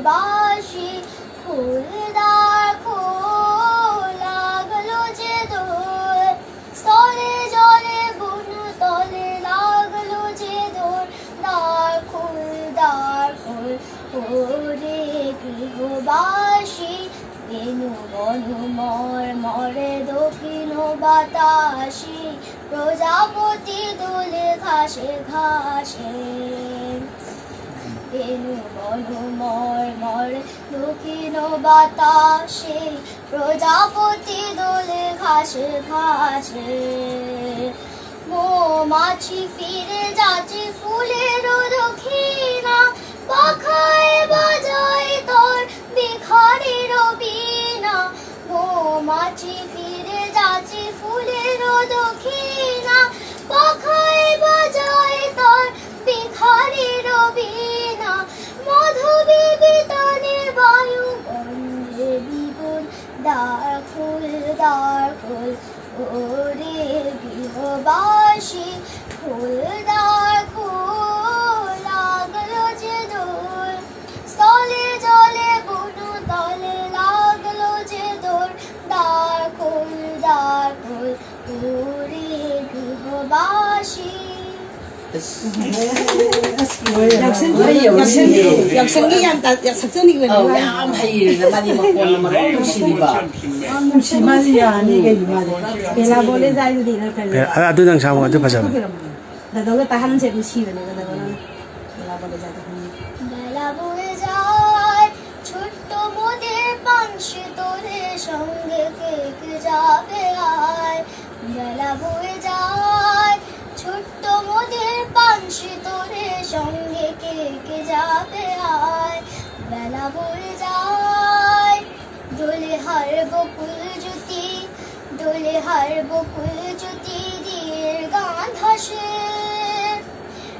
গৃহবাসী ফুলদার ফুল লাগল যে দোল। স্থলে জলে, বুন তলে লাগল যে দোল। দার ফুল দার ফুল, ওরে গৃহবাসী বনু মর মরে দক্ষিণ বাতাসি, প্রজাপতি দোলে ঘাসে ঘাসে। বেনু বনু মর দক্ষিণ বাতাসে প্রজাপতি দোলে ঘাসে ঘাসে। মৌমাছি ফিরে যাচ্ছে ফুলের দক্ষিণা পাখায় বাজায় তোর বিখারের মৌমাছি ফিরে যাচ্ছে ফুলের দক্ষিণা পাখায় ওরে গৃহবাসী ফুল দ্বার ফুল লাগল যে দোর। স্থলে জলে বুনু তলে লাগল যে দোর। দার খোল দার ফুল ওরে গৃহবাসী। Yaksan Ay, yaksan sige. yaksan ni yan ta yaksan ni ko Oh, ni. ang hayır naman yung mga naman ang siniba. Simali ya ni ke simali. Kela bole jai di na kare. আর আর দুই দাং সামু আছে পাশাবে দাদা কে তাহান সে বেশি বলে দাদা বলে কela bole jai ta. বেলা বয়ে যায় ছোট্ট মোদের পাংশে তোরে সঙ্গে কে কে যাবে আয় বেলা বয়ে পাংশে তোরে সঙ্গে কে কে যাবে আয়? বেলা বয়ে যায়, দোলে হার বকুল জ্যোতি, দোলে হার বকুল জ্যোতি দিয়ে গান ধসে।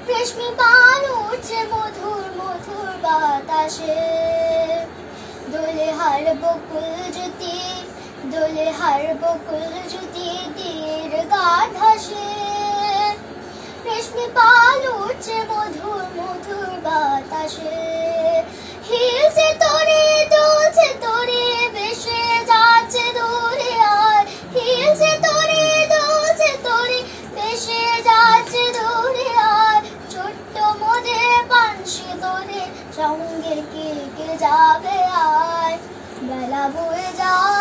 রেশমি পান উঠছে মধুর মধুর বাতাসে। দোলে হার বকুল জ্যোতি, দোলে হার বকুল জ্যোতি দীর গান ধসে। পান উঠছে মধুর মধুর বাতাসে। হিলছে তোরে, দুলছে তোরে বেশে যাচ্ছে দূরে আর। হিলছে তোরে, দুলছে তোরে বেশে যাচ্ছে দূরে আর। ছোট্ট মোদে পানসি তোরে, সঙ্গে কে কে যাবে আর? বেলা বয়ে যায়।